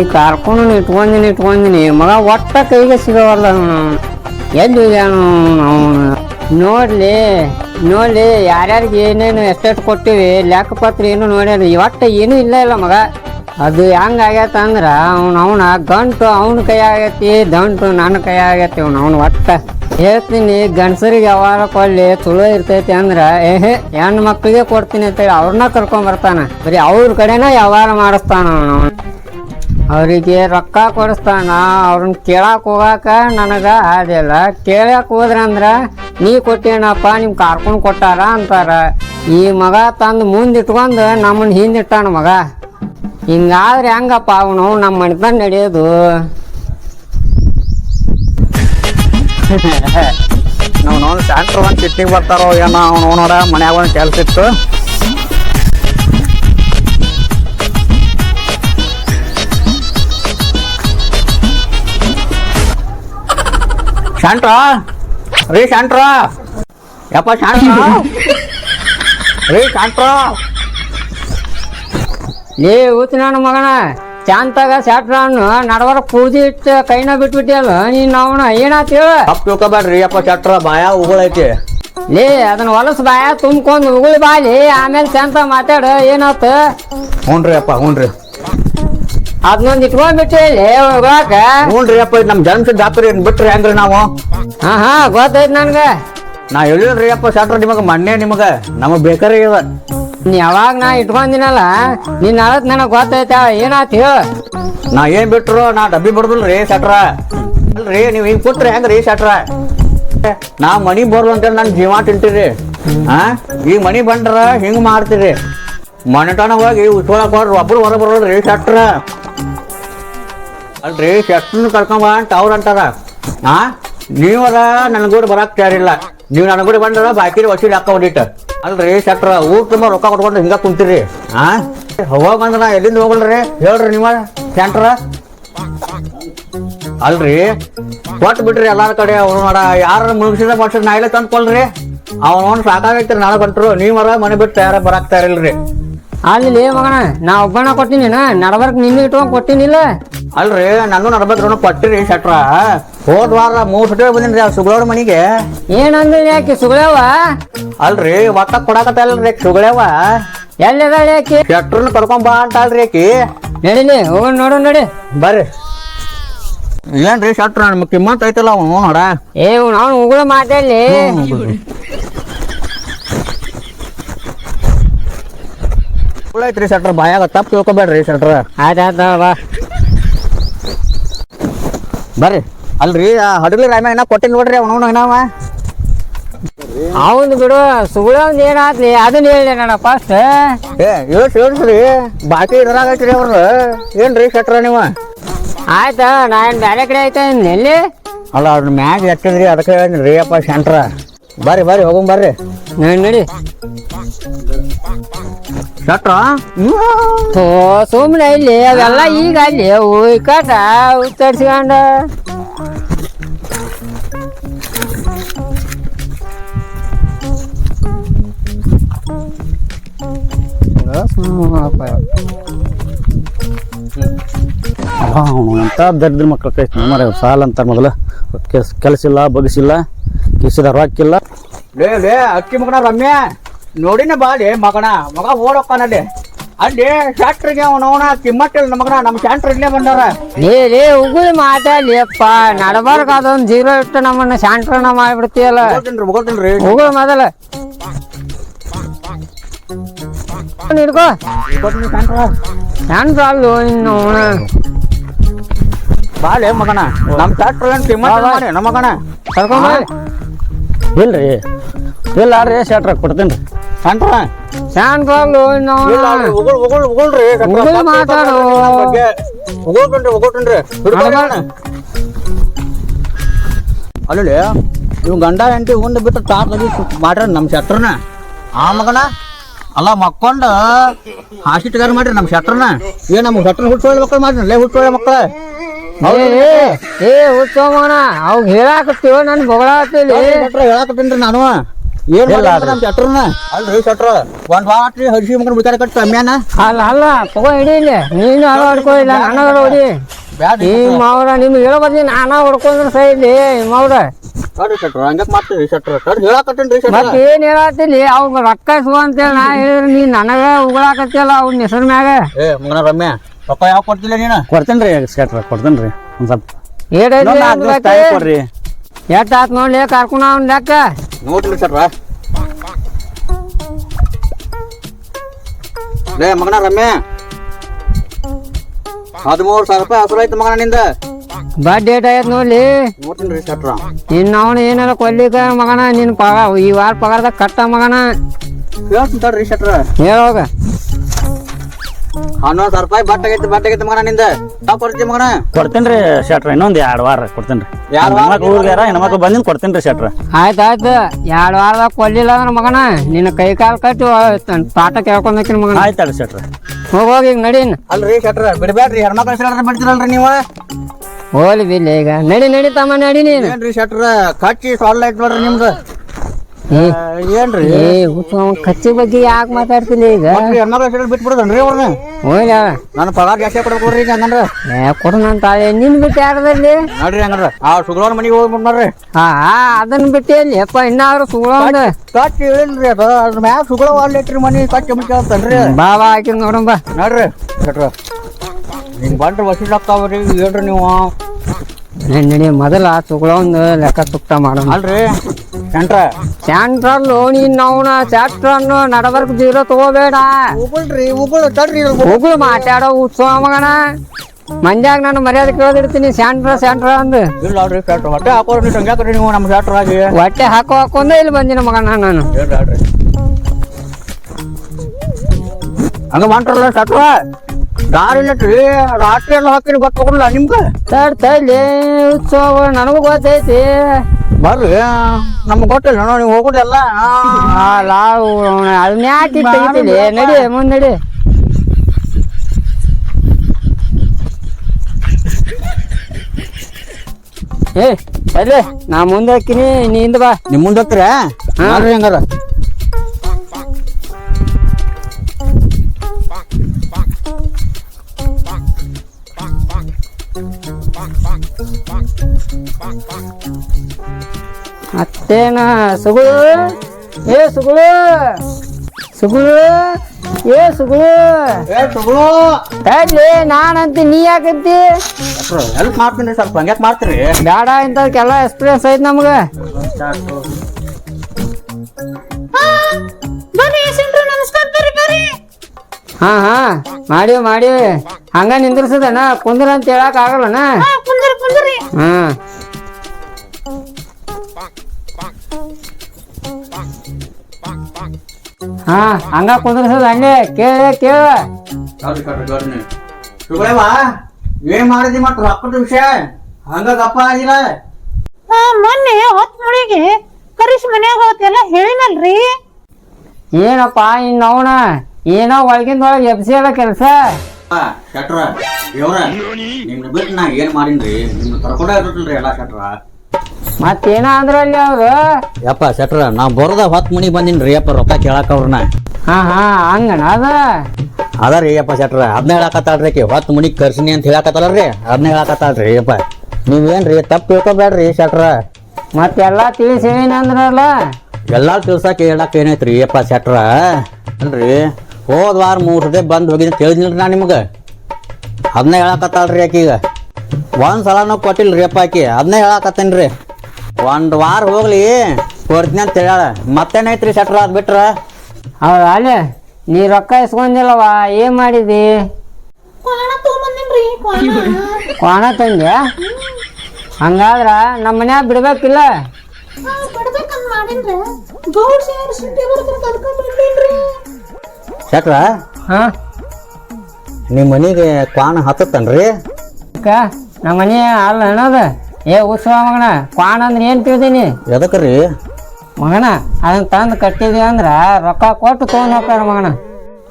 ಈ ಕಾರ್ಕೊಂಡು ಇಟ್ಕೊಂಡಿನಿ ಇಟ್ಕೊಂಡಿನಿ. ಮಗ ಒಟ್ಟ ಕೈಗೆ ಸಿಗವಲ್ಲ ಎದ್ದು ಅವನು. ನೋಡ್ಲಿ ನೋಡ್ಲಿ, ಯಾರ್ಯಾರಿಗೆ ಏನೇನು ಎಸ್ಟೇಟ್ ಕೊಟ್ಟಿವಿ, ಲೆಕ್ಕಪತ್ರ ಏನು ನೋಡ್ಯಾರ ಒಟ್ಟ ಏನೂ ಇಲ್ಲ ಇಲ್ಲ ಮಗ. ಅದು ಹೆಂಗ್ ಅಂದ್ರೆ, ಅವ್ನ, ಅವನ ಗಂಟು ಅವನ ಕೈ ಆಗೈತಿ, ದಂಟು ನನ್ನ ಕೈ ಆಗೈತಿ ಅವ್ನ, ಅವನ ಒಟ್ಟ. ಹೇಳ್ತೀನಿ, ಗಂಡಸರಿಗೆ ಯಾವಾಗ ಕೊಡ್ಲಿ, ಚಲೋ ಇರ್ತೈತಿ ಅಂದ್ರೆ, ಏಹೇ, ಹೆಣ್ಣು ಮಕ್ಕಳಿಗೆ ಕೊಡ್ತೀನಿ ಅಂತೇಳಿ ಅವ್ರನ್ನ ಕರ್ಕೊಂಬರ್ತಾನೆ ಬರ್ತಾನ. ಬರೀ ಅವ್ರ ಕಡೆನ ವ್ಯವಹಾರ ಮಾಡಿಸ್ತಾನ ಅವನು. ಅವರಿಗೆ ರೊಕ್ಕ ಕೊಡಿಸ್ತಾನ, ಅವ್ರನ್ನ ಕೇಳಕ್ ಹೋಗಾಕ ನನಗ ಆದಿಲ್ಲ ಕೇಳಕ್ ಹೋದ್ರಂದ್ರ, ನೀ ಕೊಟ್ಟೇನಪ್ಪ ನಿಮ್ಮ ಕಾರ್ಕೊಂಡ್ ಕೊಟ್ಟಾರ? ಅಂತಾರ. ಈ ಮಗ ತಂದು ಮುಂದಿಟ್ಕೊಂಡು ನಮ್ಮನ್ನ ಹಿಂದಿಟ್ಟಾನ ಮಗ. ಹಿಂಗಾದ್ರೆ ಹೆಂಗಪ್ಪ ಅವನು? ನಮ್ಮ ಮನೆತನ ನಡೆಯೋದು. ನಾವು ನೋಡಿ ಸ್ಯಾಂಟ್ರ್ ಒಂದು ಚಿಟ್ಟಿಗೆ ಬರ್ತಾರೋ ಏನೋ, ಅವ್ನು ನೋಡ ಮನ್ಯಾಗ ಒಂದು ಕೆಲಸ ಇತ್ತು. ಶಾಂಟ್ರ ರೀ ಶಾಂಟ್ರ ಯಪ್ಪ ಶಾಂಟ್ರ ರೀ ಶಾಂಟ್ರ ಏ ಊತ್ ಮಗನ ಶಾಂತಾಗ ಸ್ಯಾಟ್ರನ್ನು ನಡವರ ಕೂದಿ ಇಟ್ಟು ಕೈನ ಬಿಟ್ಬಿಟ್ಟಿಯಲ್ಲ ನೀನ್ ಅವನ ಏನಾತ್ ಹೇಳ? ತಪ್ಪು ತಿಳ್ಕೊಬೇಡ್ರಿ ಯಪ್ಪ ಶಾಂಟ್ರ ಬಾಯ ಉಗುಳೈತಿ ಲೇ ಅದನ್ನ ಹೊಲಸ್ ಬಾಯ ತುಂಬ್ಕೊಂಡು ಉಗುಳಿ ಬಾಲಿ ಆಮೇಲೆ ಶಾಂತ ಮಾತಾಡ ಏನಾತ? ಹ್ಞೂ ಅಪ್ಪ ಹ್ಞೂ ರೀ ಅದನ್ನೊಂದ್ ಇಟ್ಕೊಂಡ್ಬಿಟ್ಟೆ ಹೋಗಾಕ? ಹ್ಞೂ ರೀ ಅಪ್ಪ ಇದು ನಮ್ಮ ಜನ್ಮಸಿದ ಜಾತ್ರೆ ಏನ್ ಬಿಟ್ರಿ ಹೆಂಗ್ರಿ ನಾವು? ಹಾ ಹಾ ಗೊತ್ತಾಯ್ತು ನನ್ಗ. ನಾ ಹೇಳಿಲ್ರಿ ಅಪ್ಪ ಶಾಟ್ರ ನಿಮಗೆ ಮೊನ್ನೆ ನಿಮಗೆ. ನಮಗೆ ಬೇಕಾರಿ ಇವ ನೀ ಯಾವಾಗ ನಾ ಇಟ್ಕೊಂಡಿನಲ್ಲ ನಿನ್ನ ಅಳತ್ ನನಗೆ ಗೊತ್ತಾಯ್ತ ಏನಾತ್ ಹೇಳ. ನಾ ಏನ್ ಬಿಟ್ರು ನಾ ಡಬ್ಬಿ ಬಿಡ್ದಲ್ರಿ ಶಟ್ರ ಅಲ್ರಿ ನೀವು ಹಿಂಗ್ ಕೊಟ್ರಿ ಹೆಂಗ್ರಿ ಶಟ್ರ ನಾ ಮನಿ ಬರ್ಲು ಅಂತೇಳಿ ನನ್ ಜೀವ ತಿಂತೀರಿ ಹಾ? ಈ ಮನಿ ಬಂದ್ರ ಹಿಂಗ್ ಮಾಡ್ತೀರಿ ಮನೆತನ ಹೋಗಿ ಉಸ್ಕೊಳಕ್ ಹೋಗ್ರಿ ಒಬ್ರು ಹೊರ ಬರೋಲ್ರಿ ಶಟ್ರ ಅಲ್ರಿ ಶಟ್ರನ್ನ ಕರ್ಕೊಂಬ ಅಂತ ಅವ್ರ ಅಂತಾರ. ಹಾ ನೀವರ ನನಗೂಡ ಬರಾಕ್ ತಯಾರಿಲ್ಲ. ನೀವು ನನಗೂಡ ಬಂದ್ರ ಬಾಕಿ ವಸೂಲಿ ಹಾಕ ಹೊಡಿಟ ಅಲ್ರಿ, ಶಟ್ರ, ಊರ್ ತುಂಬ ರೊಕ್ಕ ಕೊಟ್ಕೊಂಡು ಹಿಂಗ ಕುಂತೀರಿ. ಹಾ ಹೋಗ್ ಬಂದ್ರ ಎಲ್ಲಿಂದ ಹೋಗಲ್ರಿ? ಹೇಳ್ರಿ ನೀವ ಸೆಂಟ್ರ ಅಲ್ರಿ ಕೊಟ್ಟು ಬಿಡ್ರಿ ಎಲ್ಲಾರ ಕಡೆ ಅವ್ರು ನೋಡ. ಯಾರ ಮುಗಿಸಿದ ಮಾಡ್ಸಿದ್ರೆ ನಾ ಇಲ್ಲ ತಂದ್ಕೊಳ್ರಿ. ಅವ್ನ ಸಾಕಾಗೈತ್ರಿ, ನಾಳೆ ಬಂಟ್ರು. ನೀವರ ಮನೆ ಬಿಟ್ಟು ತಯಾರ ಬರಾಕ್ ತಯಾರಿಲ್ರಿ. ಅಲ್ಲಿ ಮಗನ, ನಾ ಒಬ್ಬನ ಕೊಟ್ಟಿನಿ ನಡಬರ್ಕ್ ನಿನ್ನ ಇಟ್ಕೊಂಡ್ ಕೊಟ್ಟಿನಿಲ್ಲ. ಅಲ್ರಿ ನಾನು ನಡಬೇಕ್ರ ಕೊಟ್ಟಿರಿ ಶಟ್ರ. ಹೋದ್ ವಾರ ಮೂರ್ ಸತಿ ಬಂದಿನ್ರಿ ಆ ಸುಗಳವ್ರ ಮನಿಗೆ. ಏನಂದ್ರೆ ಯಾಕೆ ಸುಗಳವ ಅಲ್ರಿ ಒಟ್ಟ ಕೊಡಾಕತ್ತಲ್ರಿ ಸುಗಳವ ಎಲ್ಲಿದಾಳ ಯಾಕೆ ಶೆಟ್ರನ್ನ ಕರ್ಕೊಂಡ್ ಬಾ ಅಂತ ಅಲ್ರಿ ಆಕಿ ನಡಿಲಿ ಹೋಗೋಣ ನೋಡು ನಡಿ. ಬರ್ರಿ. ಏನ್ರಿ ಶಟ್ರ ನಮ್ ಕಿಮ್ಮತ್ ಐತಲ್ಲ ಅವನು ನೋಡ. ಏ ನಾವು ಉಗುಳ ಮಾತಾಡ್ಲಿ ಐತ್ರಿ ಶಟ್ರ ಬಾಯಾಗ ತಪ್ಪು ತಿಳ್ಕೊಬೇಡ್ರಿ ಶಟ್ರ. ಆಯ್ತಾಯ್ತ ಬಾ. ಬರ್ರಿ. ಅಲ್ರಿ ಆ ಹಡಗ್ಲಿ ರಾಮ ಏನ ಕೊಟ್ಟಿನ ನೋಡ್ರಿ ಅವನು ಏನವ ಅವನ್ ಬಿಡು ಸುಗಳವಂದ್ ಏನಾತ್ಲಿ ಅದನ್ನ ಹೇಳಿ ನಾನು ಫಸ್ಟ್ ಏ ಯೋಸ್ ಯೋಸ್ರಿ ಬಾಕಿ ಇದ್ರಾಗ ಅವ್ರು ಏನ್ರಿ ಶೆಟ್ರ ನೀವ? ಆಯ್ತಾ ನಾ ಏನ್ ಬ್ಯಾರೆ ಕಡೆ ಆಯ್ತಾ ಎಲ್ಲಿ? ಅಲ್ಲ ಅವ್ರ ಮ್ಯಾಗ ಎತ್ತಿದ್ರಿ ಅದಕ್ಕೆ ಹೇಳಿದ್ರಿ ಅಪ್ಪ ಶಂಟ್ರ. ಬರ್ರಿ ಬರ್ರಿ ಹೋಗಂ ಬರ್ರಿ. ನಡಿ. ನಡಿ ಶಟ್ರ ಓ ಸುಮ್ಮನೆ ಇಲ್ಲಿ ಅವೆಲ್ಲ ಈಗ ಅಲ್ಲಿ ಉಯ್ಕಟ ಉತ್ತರಿಸ್ಕೊಂಡ. ಅವನು ಎಂತ ದರಿದ್ರ ಮಕ್ಳು ಕೈ ಮರ ಸಾಲ ಅಂತ ಮೊದಲು. ಕೆಲಸ ಇಲ್ಲ ಬಗ್ಸಿಲ್ಲ ಕಿಸಿದ ರೊಕ್ಕಿಲ್ಲ ಲೇ ಲೇ ಅಕ್ಕಿ ಮಗನ ರಮ್ಯ. ನೋಡಿನ ಬಾಡಿ ಮಗನ ಮಗ ಓಡೋಕ್ಕನಲ್ಲಿ. ಅಲ್ಲಿ ಶಾಟ್ರಿಗೆ ಅವನವನ ಕಿಮ್ಮಟ್ಟಿಲ್ಲ ಮಗನ ನಮ್ಮ ಶಾಂಟ್ರ್ ಇಲ್ಲೇ ಬಂದಾರ ಲೇ ಲೇ ಉಗುಳಿ ಮಾತಾಡ್ಲಿ ಅಪ್ಪ ನಡಬಾರ್ಕ ಅದೊಂದು ಜೀರೋ ಇಟ್ಟು ನಮ್ಮನ್ನ ಶಾಂಟ್ರನ ಮಾಡ್ಬಿಡ್ತೀಯಲ್ಲ. ಮುಗೋತೀನ್ರಿ ಮುಗೋತೀನ್ರಿ ಉಗುಳು ಮೊದಲ. ಹಿಡ್ಕೋ. ಮುಗೋತೀನಿ ಶಾಂಟ್ರ ಶಾಂಟ್ರ ಅಲ್ಲೋ ಇನ್ನು ಅವನ. ಬಾಳೆ ಮಗನ ನಮ್ಮ ಶಾಟ್ರ್ ಏನು ಕಿಮ್ಮಟ್ ನಮ್ಮ ಮಗನ. ಕರ್ಕೊಂಡ್ ಬಾ. ಇಲ್ರಿ. ಇಲ್ಲ ರೀ ಶಾಟ್ರ ಕೊಡ್ತೀನಿ ಶಾಂಟ್ರ ಉಗುಳ್ ಮಾತಾಡು. ಉಗುಳ್ಕೊಂಡ್ರಿ ಉಗುಳ್ಕೊಂಡ್ರಿ ಅಲ್ಲಿ ಇವ್ ಗಂಡ ಹೆಂಡತಿ ಉಂಡ್ ಬಿಟ್ಟು ತಾತ ಮಾಡ್ರಿ ನಮ್ಮ ಶೆಟ್ರನ ಆ ಮಗನ? ಅಲ್ಲ ಮಕ್ಕೊಂಡ ಹಾಸಿಟ್ಗಾರ ಮಾಡ್ರಿ ನಮ್ಮ ಶೆಟ್ರನ ಏ ನಮ್ಮ ಶೆಟ್ರ ಹುಟ್ಟೊಳ್ಳೆ ಮಕ್ಕಳು ಮಾಡ್ರಿ ಲೇ ಹುಟ್ಟೊಳ್ಳೆ ಮಕ್ಕಳ ಏ ಏ, ಏ ಹುಚ್ಚೋಮನ ಅವ್ ಹೇಳಾಕತ್ತೀವ ನನ್ ಬೊಗಳಾತಿಲಿ. ಹೇಳಾಕತ್ತೀನಿ ನಾನು? ಏನ್ ಇಲ್ಲ ಇಲ್ಲ ಶಟ್ರನ ಅಲ್ರಿ ಶಟ್ರ ಒಂದ್ ಬಾಟ್ರಿ ಹರಿಸಿ ಮಗನ ಬಿಡ್ತಾರೆ ಕಟ್ಟ ಅಮ್ಯಾನ ಅಲ್ಲ ಅಲ್ಲ ತಗೋ ಹಿಡಿ ಇಲ್ಲಿ. ನೀನು ಹೊಡ್ಕೋ ಇಲ್ಲ ನನಗರ ಹೊಡಿ ಬ್ಯಾಡ್ರಿ ಈ ಮಾವ್ರ ನಿಮ್ಗೆ ಹೇಳೋ ಬದ್ಲಿ ನಾನ ಹೊಡ್ಕೊಂಡ್ರೆ ಸೈಲಿ ಇಲ್ಲಿ ಮಾವ್ರ. ತಡ್ರಿ ಶಟ್ರ ಹಂಗ್ಯಾಕ್ ಮಾಡ್ತೀರಿ ಶಟ್ರ? ತಡ್ರಿ ಹೇಳಕತ್ತೇನ್ರಿ ಶಟ್ರ. ಮತ್ತೆ ಏನ್ ಹೇಳತ್ತಿಲ್ಲಿ ಅವ್ಗ ರೊಕ್ಕ ಇಸ್ಕೊ ಅಂತೇಳಿ ನಾ ಹೇಳಿದ್ರೆ ನೀ ನನಗ ಉಗಳಾಕತ್ತಿಯಲ್ಲ ಅವ್ನ ಹೆಸರು ಮ್ಯಾಗ. ಏ ಮಗನ ರಮ್ಯ ರೊಕ್ಕ ಯಾವ ಕೊಡ್ತಿಲ್ಲ ನೀನು? ಕೊಡ್ತೇನ್ರಿ ಶೆಟ್ರ ಕೊಡ್ತೇನೆ ರೀ ಒಂದು ಸ್ವಲ್ಪ. ಟೈಮ್ ಕೊಡ್ರಿ. ಎಷ್ಟ್ ಆತ್ ನೋಡ್ಲಿ ಕರ್ಕೊಂಡು ಅವ್ನ ಲೆಕ್ಕ? ನೋಡ್ಲಿ ಸರ್ ಲೇ ಮಗನ ರಮ್ಯ. ಹದಿಮೂರು ಸಾವಿರ ರೂಪಾಯಿ ಹಸುರು ಐತೆ ಮಗನ ನಿಂದ. ಬಡ್ಡಿ ಡೇಟ್ ಆಯ್ತು ನೋಡ್ಲಿ. ನೋಡ್ತೀನಿ ರೀ ಶಟ್ರ. ಇನ್ನು ಅವನು ಏನಾರ ಕೊಲ್ಲಿಕ ಮಗನ ನಿನ್ ಪಗಾರ ಈ ವಾರ ಪಗಾರದಾಗ ಕಟ್ಟ ಮಗನ. ಹೇಳ್ತೀನಿ ತಡ್ರಿ ಸಟ್ರ ಹೇಳೋಗ. ಹನ್ನೊಂದು ಸಾವಿರ ರೂಪಾಯಿ ಬಟ್ ಆಗೈತಿ ಬಟ್ ಆಗೈತೆ ಮಗನ ನಿಂದ. ತಾವ್ ಕೊಡ್ತೀನಿ ಮಗನ? ಕೊಡ್ತೇನ್ರಿ ಶೆಟ್ರ ಇನ್ನೊಂದು ಎರಡು ವಾರ ಕೊಡ್ತೇನೆ ರೀ ಎರಡ್ ವಾರ ಹೆಣ್ಮಕ್ಳು ಊರ್ಗ್ಯಾರ ಹೆಣ್ಮಕ್ಳು ಬಂದಿನ ಕೊಡ್ತೇನ್ರಿ ಶೆಟ್ರ. ಆಯ್ತು ಆಯ್ತು ಎರಡು ವಾರದಾಗ ಕೊಡ್ಲಿಲ್ಲ ಅಂದ್ರೆ ಮಗನ ನಿನ್ನ ಕೈ ಕಾಲು ಕಟ್ಟಿ ವ- ಪಾಠ ಕೇಳ್ಕೊಂಡಕಿನ ಮಗನ. ಆಯ್ತು ಅಲ್ಲ ಶೆಟ್ರ. ಹೋಗಿ ಹೋಗಿ ಈಗ ನಡೀನ್. ಅಲ್ರಿ ಶೆಟ್ರ ಬಿಡ್ಬೇಡ್ರಿ ಹೆಣ್ಮಕ್ಳು ಹೆಸರು ಬಿಡ್ತೀರಲ್ರಿ ನೀವು? ಹೋಲಿ ಬಿಲ್ಲ ಈಗ. ನಡಿ ನಡಿ ತಮ್ಮ ನಡಿ ನೀನು. ಏನ್ರಿ ಶಟ್ರ ಕಚ್ಚಿ ಸೊಳ್ಳೆ ಐತ್ ನೋಡ್ರಿ ನಿಮ್ದು. ಏನ್ರಿ? ಏ ಕಚ್ಚಿ ಬಗ್ಗೆ ಯಾಕೆ ಮಾತಾಡ್ತೀನಿ ಈಗ? ಹೆಣ್ಮಕ್ಳು ಹೆಸರು ಬಿಟ್ಬಿಡೋದನ್ರಿ ಅವ್ರನ್ನ. ನಾನು ಪಗಾರ ಜಾಸ್ತಿ ಕೊಡ್ಬೇಕ್ರಿ ಈಗ ಹಂಗಂದ್ರ. ಏ ಕೊಡು ನನ್ನ ತಾಳೆ ನಿನ್ ಬಿಟ್ಟು ಯಾರದಲ್ಲಿ ನೋಡ್ರಿ ಹಂಗಂದ್ರ. ಆ ಶುಕ್ರವಾರ ಮನೆಗೆ ಹೋಗಿ ರೀ ಹಾ ಅದನ್ನ ಬಿಟ್ಟು ಎಲ್ಲಿ? ಅಪ್ಪ ಇನ್ನಾರು ಒಂದು ಕಚ್ಚಿ ಹೇಳಿಲ್ರಿ ಅದು. ಅದ್ರ ಮ್ಯಾಗ ಶುಕ್ರವಾರ ಲೆಟ್ರಿ ಮನಿ ಕಚ್ಚಿ ಮುಚ್ಚಿ ಬಾಬಾ ಹಾಕಿ ನೋಡಂಬ ನೋಡ್ರಿ. ಶಟ್ರ ನಿಮ್ ಬಂದ್ರೆ ವಸೂಲ್ ಆಗ್ತಾವ್ರಿ ಹೇಳ್ರಿ ನೀವು. ನಡಿ ಮೊದಲ ಸುಗಳ ಒಂದು ಲೆಕ್ಕ ತುಕ್ತ ಮಾಡೋಣ. ಅಲ್ರಿ. ಶಂಟ್ರ ಸೆಂಟ್ರಲ್ ನೀನ್ ಅವನ ಅನ್ನು ನಡಬರ್ಕ್ ಜೀರೋ ತಗೋಬೇಡ. ಉಗುಳ್ರಿ ಉಗುಳು ತಡ್ರಿ ಉಗುಳು ಮಾತಾಡೋ ಉತ್ಸವ ಮಗನ ಮಂದ್ಯಾಗ ನಾನು ಮರ್ಯಾದೆ ಕೇಳದಿರ್ತೀನಿ ಸ್ಯಾಂಟ್ರ ಸ್ಯಾಂಟ್ರ ಅಂದು. ಇಲ್ಲ ನೋಡ್ರಿ ಶಟ್ರ ಹೊಟ್ಟೆ ಹಾಕೋರಿ ನೀವು ಹಂಗ್ಯಾಕ್ರಿ ನೀವು ನಮ್ಮ ಶಟ್ರ ಆಗಿ. ಹೊಟ್ಟೆ ಹಾಕೋ ಹಾಕೊಂಡ ಇಲ್ಲಿ ಬಂದಿನ ಮಗನ ನಾನು. ಹೇಳ್ರಿ ಹೇಳ್ರಿ ಹಂಗ ಮಾಡ್ರಲ್ಲ ಸ್ಯಾಟ್ರ ದಾರಿ ರಾತ್ರಿ ಎಲ್ಲ ಹಾಕಿನ ಗೊತ್ತಾಗಲ್ಲ ನಿಮ್ಗೆ. ತಡ್ ತಡ್ಲಿ ಉತ್ಸವ ನನಗೂ ಗೊತ್ತೈತಿ. ಬರ್ರಿ ನಮ್ಗೆ ಗೊತ್ತಿಲ್ಲ ನೋಡಿ ನೀವು ಹೋಗುದೆಲ್ಲ ಆ ಲಾವು ಅದನ್ನ ಯಾಕೆ ತೆಗಿತಿಲಿ ನಡಿ ಮುಂದ್ ನಡಿ ಏ ಅಲ್ಲೇ ನಾ ಮುಂದೆ ಹಾಕಿನಿ ನೀ ಹಿಂದ್ ಬಾ ನಿಮ್ ಮುಂದೆ ಹತ್ತಿರ ನೋಡ್ರಿ ಹಂಗಾರ ಮತ್ತೇನ ಸುಗುಳು? ಏ ಸುಗುಳು? ಸುಗುಳು? ಏ ಸುಗುಳು? ಏ ತಗೊಳ್ಳೋ ತಡ್ಲಿ ನಾನಂತಿ ನೀ ಯಾಕಂತಿ? ಹೆಲ್ಪ್ ಮಾಡ್ತೀನಿ ಸ್ವಲ್ಪ ಹಂಗ್ಯಾಕ್ ಮಾಡ್ತೀರಿ? ಬೇಡ ಇಂಥದಕ್ಕೆಲ್ಲ ಎಕ್ಸ್ಪೀರಿಯನ್ಸ್ ಐತಿ ನಮ್ಗೆ. ಹಾ ಹಾ ಮಾಡಿ ಮಾಡಿವಿ ಹಂಗ ನಿಂದ್ರಿಸದನ? ಕುಂದ್ರ ಅಂತ ಹೇಳಕ್ ಆಗಲ್ಲನ? ಹಾ. ಹಾ ಹಂಗ ಕುಂದ್ರಸದ ಹಂಗೆ ಕೇಳ ಕೇಳ. ಏನ್ ಮಾಡಿದಿ ಮತ್ತ ರೊಕ್ಕದ ವಿಷಯ? ಹಂಗ ಗಪ್ಪ ಆಗಿಲ್ಲ. ಆ, ಮೊನ್ನೆ ಹೊತ್ ಮುಳಿಗೆ ಕರಿಸ್ ಮನ್ಯಾಗ ಹೋತೆಲ್ಲ ಹೇಳಿನಲ್ರಿ? ಏನಪ್ಪ ಇನ್ನವನ ಏನೋ ಒಳಗಿಂದ ಒಳಗೆ ಎಬ್ಸಿ ಅದ ಕೆಲಸ. ಶಟ್ರ ಇವ್ರ ನಿಮ್ನ ಬಿಟ್ಟು ನಾ ಏನ್ ಮಾಡಿನ್ರಿ? ನಿಮ್ನ ಇರ್ತಿಲ್ರಿ ಎಲ್ಲ ಶಟ್ರ. ಮತ್ತೇನ ಅವ್ರು ಯಪ್ಪ ಸೆಟ್ರ ನಾ ಬರೋದ ಹೊತ್ತು ಮನಿಗೆ ಬಂದಿನ್ರಿ ಯಪ್ಪ ರೊಕ್ಕ ಕೇಳಾಕ ಅವ್ರನ್ನ. ಹಾ ಹಾ ಹಂಗನ ಅದ. ಅದ ರೀ ಯಪ್ಪ ಸೆಟ್ರ ಅದನ್ನ ಹೇಳಕತ್ತಾಳ್ರಿ ಹೊತ್ತು ಮನಿಗೆ ಕರ್ಸಿನಿ ಅಂತ ಹೇಳಕತ್ತಾಳ್ರಿ ಅದನ್ನ ಹೇಳಕತ್ತಾಳ್ರಿ ಯಪ್ಪ. ನೀವೇನ್ರಿ ತಪ್ಪು ತಿಳ್ಕೊಬೇಡ್ರಿ ಸೆಟ್ರ ಮತ್ತೆಲ್ಲ ತಿಳಿಸಿ ಅಂದ್ರಲ್ಲ. ಎಲ್ಲಾ ತಿಳ್ಸಾಕ ಹೇಳಕ್ ಏನೈತ್ರಿ ಯಪ್ಪ ಸೆಟ್ರ ಅಲ್ರಿ ಹೋದ್ ವಾರ ಮೂರ್ ಸತಿ ಬಂದ್ ಹೋಗಿದ್ ತಿಳಿದಿಲ್ರಿ ನಾ ನಿಮ್ಗ? ಅದನ್ನ ಹೇಳಕತ್ತಾಳ್ರಿ ಆಕೀಗ ಒಂದ್ ಸಲನೂ ಕೊಟ್ಟಿಲ್ರಿ ಯಪ್ಪ ಆಕಿ ಅದನ್ನ ಹೇಳಕತ್ತೇನ್ರಿ. ಒಂದ್ ವಾರ ಹೋಗ್ಲಿ ಕೊಡ್ತೀನಿ ಅಂತ ಹೇಳ ಮತ್ತೇನೈತ್ರಿ ಸೆಟ್ರ್ ಅದು ಬಿಟ್ರ? ಹೌದ ಅಲ್ಲೇ ನೀ ರೊಕ್ಕ ಇಸ್ಕೊಂಡಿಲ್ಲವ? ಏನ್ ಮಾಡಿದಿ? ಕ್ವಾಣ ತಂದ? ಹಂಗಾದ್ರ ನಮ್ಮ ಮನ್ಯಾಗ ಬಿಡ್ಬೇಕಿಲ್ಲ? ಸೆಟ್ರ ಹಾ. ನಿಮ್ ಮನಿಗೆ ಕ್ವಾಣ ಹತ್ತತ್ತನ್ರಿ? ಅಕ್ಕ ನಮ್ಮ ಮನೆ ಅಲ್ಲ ಅನ್ನೋದ ಏ ಉಸುವ ಮಗನ ಕ್ವಾಣ ಅಂದ್ರೆ ಏನು ತಿಳಿದೀನಿ? ಎದಕ್ರಿ? ಮಗನ ಅದನ್ನ ತಂದು ಕಟ್ಟಿದ್ವಿ ಅಂದ್ರ ರೊಕ್ಕ ಕೊಟ್ಟು ತೊಗೊಂಡು ಹೋಗ್ತಾರ ಮಗನ.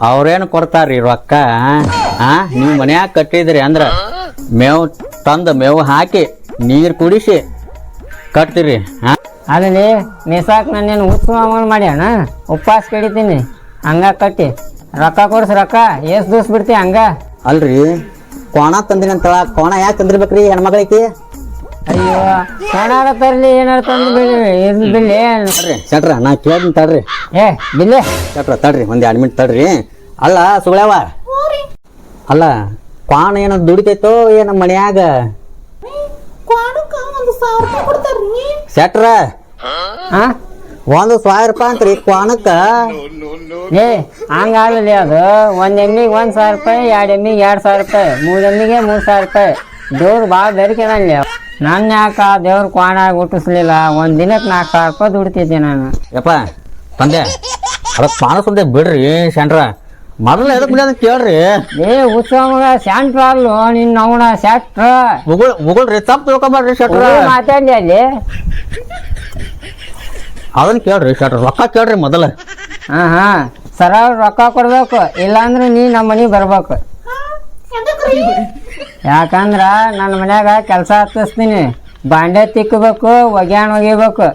ಅವ್ರೇನು ಕೊಡ್ತಾರ್ರಿ ರೊಕ್ಕ ಆ? ನೀವು ಮನ್ಯಾಗ ಕಟ್ಟಿದ್ರಿ ಅಂದ್ರ ಮೇವು ತಂದು ಮೇವು ಹಾಕಿ ನೀರು ಕುಡಿಸಿ ಕಟ್ತೀರಿ ಹಾಂ ಅಲ್ಲಿ ಮಿಸಾಕ್ ನಾನೇನು ಉಸುವ ಮಗನ ಮಾಡ್ಯಾಣ ಉಪವಾಸ ಕಡಿತೀನಿ ಹಂಗ ಕಟ್ಟಿ. ರೊಕ್ಕ ಕೊಡ್ಸಿ ರೊಕ್ಕ ಎಷ್ಟು ದಿವ್ಸ ಬಿಡ್ತಿ ಹಂಗ. ಅಲ್ರಿ ಕೋಣ ತಂದಿನಂತಳ ಕೋಣ ಯಾಕೆ ತಂದಿರ್ಬೇಕ್ರಿ ಹೆಣ್ಮಗಳಿಗೆ ಅಯ್ಯೋ ಕನ್ನಡ ತರ್ಲಿ ಏನಾರು ತಂದು ಬಿಡ್ಲಿ ಇರ್ಲಿ ಬಿಡ್ಲಿ ತಡ್ರಿ ಚಟ್ರ ನಾ ಕೇಳ್ತೀನಿ ತಡ್ರಿ. ಏ ಬಿಲ್ಲೆ? ಚಟ್ರ ತಡ್ರಿ ಒಂದು ಎರಡು ಮಿನಿಟ್ ತಡ್ರಿ. ಅಲ್ಲ ಸುಗಳವ ಅಲ್ಲ ಕ್ವಾಣ ಏನೋ ದುಡಿತೈತೋ ಏನ ಮನ್ಯಾಗ? ಸೆಟ್ರ ಒಂದು ಸಾವಿರ ರೂಪಾಯಿ ಕೊಡ್ತಾರ್ರಿ ಶೆಟ್ರ ಹಾ ಒಂದು ಸಾವಿರ ರೂಪಾಯಿ ಅಂತ್ರಿ ಕ್ವಾಣಕ್ಕ. ಏ ಹಂಗಾಗಲಿ ಅದು. ಒಂದ್ ಎಮ್ಮಿಗೆ ಒಂದ್ ಸಾವಿರ ರೂಪಾಯಿ ಎರಡು ಎಮ್ಮಿಗೆ ಎರಡು ಸಾವಿರ ರೂಪಾಯಿ ಮೂರ್ ಎಮ್ಮಿಗೆ ಮೂರ್ ಸಾವಿರ ರೂಪಾಯಿ. ದೇವ್ರು ಭಾಳ ಬೆರಕೆನಲ್ಲಿ ನನ್ನ ಯಾಕ ದೇವ್ರ ಕ್ವಾಣ ಹುಟ್ಟಿಸ್ಲಿಲ್ಲ? ಒಂದ್ ದಿನಕ್ಕೆ ನಾಲ್ಕು ಸಾವಿರ ರೂಪಾಯಿ ದುಡ್ತಿದ್ದೆ ನಾನು. ಯಪ್ಪ ತಂದೆ ಅದಕ್ಕೆ ಸುಮ್ದೆ ಬಿಡ್ರಿ ಶೆಂಟ್ರ ಮೊದಲು ಎದಕ್ ಬಿಡ ಕೇಳ್ರಿ? ಏ ಉತ್ಸವ ಮಗ ಸ್ಯಾಂಟ್ರ ಅಲ್ಲೋ ನಿನ್ನ ಅವನ ಸ್ಯಾಟ್ರ ಉಗುಳ್ ಮುಗುಳ್ರಿ ತಪ್ಪು ತಿಳ್ಕೊಂಬಾರ್ರಿ ಶೆಟ್ರ. ಮಾತಾಡಿ ಅಲ್ಲಿ. ಅದನ್ನ ಕೇಳ್ರಿ ಶೆಟ್ರ ರೊಕ್ಕ ಕೇಳ್ರಿ ಮೊದಲ. ಹಾ ಹಾ. ಸರ ರೊಕ್ಕ ಕೊಡ್ಬೇಕು ಇಲ್ಲಾಂದ್ರೆ ನೀ ನಮ್ಮ ಮನೆಗೆ ಬರ್ಬೇಕು. ಯಾಕಂದ್ರ ನನ್ನ ಮನ್ಯಾಗ ಕೆಲಸ ಹತ್ತಿಸ್ತೀನಿ. ಬಾಂಡೆ ತಿಕ್ಕಬೇಕು ಒಗ್ಯಾಣ ಒಗಿಬೇಕು.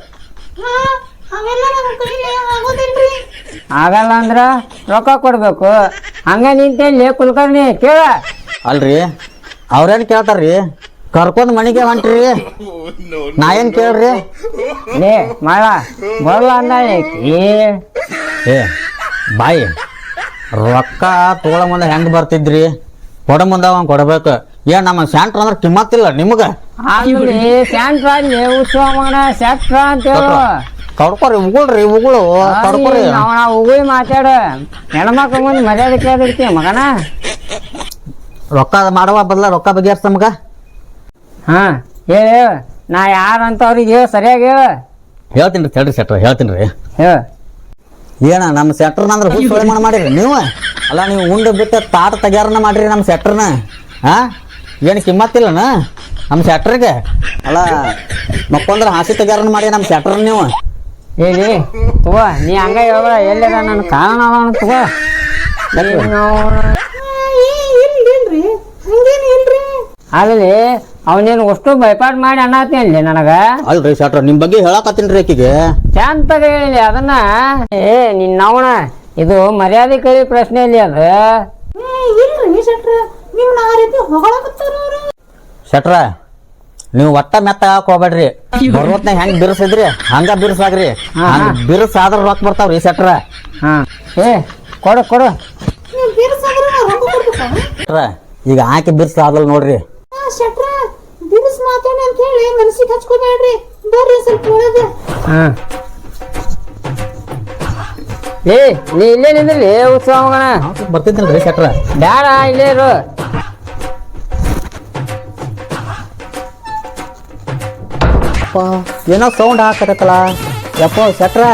ಆಗಲ್ಲ ಅಂದ್ರ ರೊಕ್ಕ ಕೊಡ್ಬೇಕು. ಹಂಗ ನಿಂತೇಳಿ ಕುಲ್ಕರ್ಣಿ ಕೇಳ. ಅಲ್ರಿ ಅವ್ರೇನ್ ಕೇಳ್ತಾರ್ರಿ? ಕರ್ಕೊಂಡ್ ಮನೆಗೆ ಹೊಂಟ್ರಿ. ನಾ ಏನ್ ಕೇಳ್ರಿ? ಲೇ ಮಾಡ ಬರಲ್ಲ ಅಂದ ಏ. ಬಾಯಿ ರೊಕ್ಕ ತಗೊಳ ಮುಂದೆ ಹೆಂಗ್ ಬರ್ತಿದ್ರಿ? ಕೊಡ ಮುಂದೆ ಕೊಡಬೇಕು. ಕೊಡ್ಬೇಕು ಏನ್ ನಮ್ಮ ಸ್ಯಾಂಟ್ರ್ ಅಂದ್ರೆ ಕಿಮ್ಮತ್ತಿಲ್ಲ ನಿಮ್ಗ? ಅಲ್ಲಿ ಸ್ಯಾಂಟ್ರ ಅಲ್ಲಿ ಉತ್ಸವ ಮಗನ ಸ್ಯಾಟ್ರ ಅಂತ ಹೇಳು. ಕಡ್ಕೊರಿ ಉಗುಳ್ರಿ ಉಗುಳು ತಡ್ಕೊರಿ ಅವನ ಉಗುಳಿ ಮಾತಾಡ. ಹೆಣ್ಮಕ್ಳು ಮುಂದೆ ಮರ್ಯಾದೆ ಕೇಳಿರ್ತೀವಿ ಮಗನ. ರೊಕ್ಕ ಮಾಡುವ ಬದಲ ರೊಕ್ಕ ಬಗ್ಗೆ ಮಗ ಹಾ ಹೇಳ. ನಾ ಯಾರಂತ ಅವ್ರಿಗೆ ಹೇಳ ಸರಿಯಾಗಿ ಹೇಳ. ಹೇಳ್ತೀನಿ ರೀ ತಡ್ರಿ ಸೆಟ್ರ ಹೇಳ್ತೀನಿ ರೀ. ಹೇಳ. ಏನ ನಮ್ಮ ಸೆಟ್ರನ ಅಂದ್ರೆ ಹುಚ್ಚು ಹೊಳೆ ಮಾಡಿ ಮಾಡಿರಿ ನೀವು? ಅಲ್ಲ ನೀವು ಉಂಡು ಬಿಟ್ಟು ತಾಟ ತೆಗ್ಯಾರನ ಮಾಡ್ರಿ ನಮ್ಮ ಸೆಟ್ರನ ಹಾ ಏನು ಕಿಮ್ಮತ್ತಿಲ್ಲನ ನಮ್ಮ ಸೆಟ್ರಿಗೆ ಅಲ್ಲ ಮಕ್ಕೊಂದ್ರೆ ಹಾಸಿ ತೆಗ್ಯಾರನ ಮಾಡಿ ನಮ್ಮ ಸೆಟ್ರನ ನೀವು? ಹೇಳಿ ತಗೋ ನೀ ಹಂಗ ಹೇಳ ಎಲ್ಲಿ ನನ್ನ ಕಾರಣ ಅದಾನ ತಗೋ. ಏ ಅಲ್ಲಿ ಅವನೇನು ಅಷ್ಟು ಬೈಪಾಟ್ ಮಾಡಿ ಅನ್ನತ್ತೀನಿ ನನಗ? ಅಲ್ರಿ ಸಾಟ್ರ ನಿಮ್ಮ ಬಗ್ಗೆ ಹೇಳಾಕತ್ತೀನಿ ರೀ ಆಕಿಗೆ. ಶಾಂತಾಗ ಹೇಳಿ ಅದನ್ನ. ಏ ನಿನ್ನವನ ಇದು ಮರ್ಯಾದೆ ಕಳಿ ಪ್ರಶ್ನೆ ಇಲ್ಲಿ ಅದು. ಏ ಇಲ್ರಿ ಶೆಟ್ರ ನೀವು ಆ ರೀತಿ ಹೊಗಳಕತ್ತಾರ ಅವ್ರು. ನೀವು ಒಟ್ಟ ಮೆತ್ತ ಹಾಕೋಬೇಡ್ರಿ ಹೋಗ್ಬೇಡ್ರಿ. ಬರ್ವತ್ನಾಗ ಹೆಂಗ್ ಬಿರ್ಸಿದ್ರಿ? ಹಂಗ ಬಿರುಸಾಗ್ರಿ. ಹಾ, ಹಂಗ. ಬಿರ್ಸ್ ಆದ್ರ ರೊಕ್ಕ ಬರ್ತಾವ್ರಿ ಶೆಟ್ರ. ಹಾ. ಏ ಕೊಡು ಕೊಡು. ನೀವು ಬಿರ್ಸಂದ್ರೆ ರೊಕ್ಕ ಕೊಡ್ಬೇಕಾ? ಸೆಟ್ರ ಈಗ ಆಕೆ ಬಿರ್ಸ್ ಆದಲ್ ನೋಡ್ರಿ ಶೆಟ್ರ ಮಾತಾಡಿ ಅಂತ ಹೇಳಿ ಮನಸ್ಸಿಗೆ ಹಚ್ಕೋಬೇಡ್ರಿ ಬರ್ರಿ ಸ್ವಲ್ಪ ಒಳಗೆ. ಹಾ. ಏ ನೀ ಇಲ್ಲೇ ನಿಂದ್ರಿ ಉತ್ಸವ ಮಗನ? ಬರ್ತಿದ್ದಲ್ರಿ ಸೆಟ್ರ ಬೇಡ ಇಲ್ಲೇ ಇರು. ಯಪ್ಪ, ಏನೋ ಸೌಂಡ್ ಹಾಕತ್ತಲ್ಲ. ಯಪ್ಪ ಸೆಟ್ರ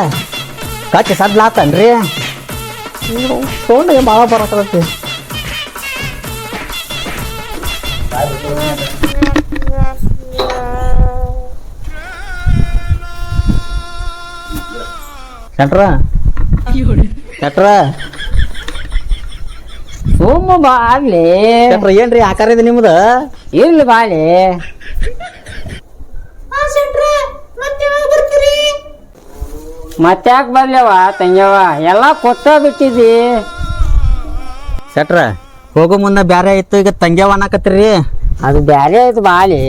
ಕಚ್ಚಿ ಸಡ್ಲಾತನ್ರಿ ಸೌಂಡ್ ಭಾಳ ಬರತ್ತೈತಿ ಸೆಟ್ರ ಸೆಟ್ರ ಸುಮ್ಮ ಸೆಟ್ರ ಏನ್ರಿ? ಆಕಾರ ಇದೆ ನಿಮ್ದು? ಇರ್ಲಿ ಬಾಳಿ ಮತ್ತೆ ಯಾವಾಗ ಬರ್ತೀರಿ? ಮತ್ತ್ಯಾಕ್ ಬರ್ಲವ ತಂಗ್ಯವ ಎಲ್ಲ ಕೊಟ್ಟ ಬಿಟ್ಟಿದಿ ಸೆಟ್ರ ಹೋಗೋ ಮುನ್ನ ಬ್ಯಾರೆ ಇತ್ತು ಈಗ ತಂಗ್ಯಾವ ಅನ್ನಕತ್ತೀರಿ? ಅದು ಬ್ಯಾರೆ ಆಯ್ತು ಬಾಲಿ